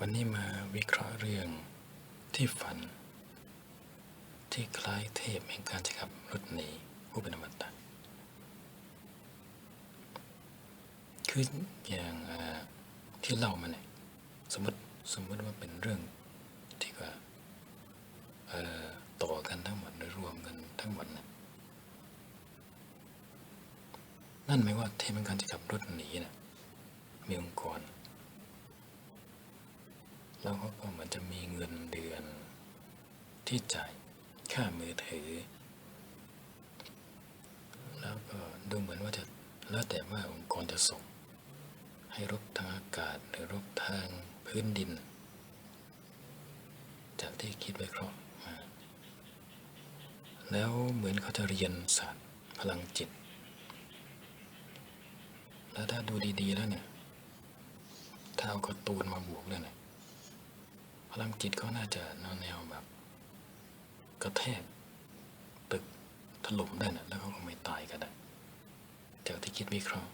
วันนี้มาวิเคราะห์เรื่องที่ฝัน ที่คล้ายเทพแห่งการจะขับรถหนีผู้เป็นอมตะคืออย่างที่เล่ามาเนี่ยสมมติสมมติว่าเป็นเรื่องที่ว่าต่อกันทั้งหมดหรือรวมกันทั้งหมดนี่นั่นหมายว่าเทพแห่งการจะขับรถหนีนะมีองค์กร เขาก็เหมือนจะมีเงินเดือน ที่จ่ายค่ามือถือ แล้วก็ดูเหมือนว่าจะแล้วแต่ว่าองค์กรจะส่ง ให้รบทางอากาศหรือรบทางพื้นดิน จากที่คิดไว้คราะห์มา แล้วเหมือนเขาจะเรียนศาสตร์พลังจิต แล้วถ้าดูดีๆแล้วเนี่ยถ้าเอาการ์ตูนมาบวกเนี่ย ลังจิตเขาน่าจะแนวแนวแบบ กระแทกตึกถล่มได้นะแล้วเขาก็ไม่ตายก็ได้จากที่คิดวิเคราะห์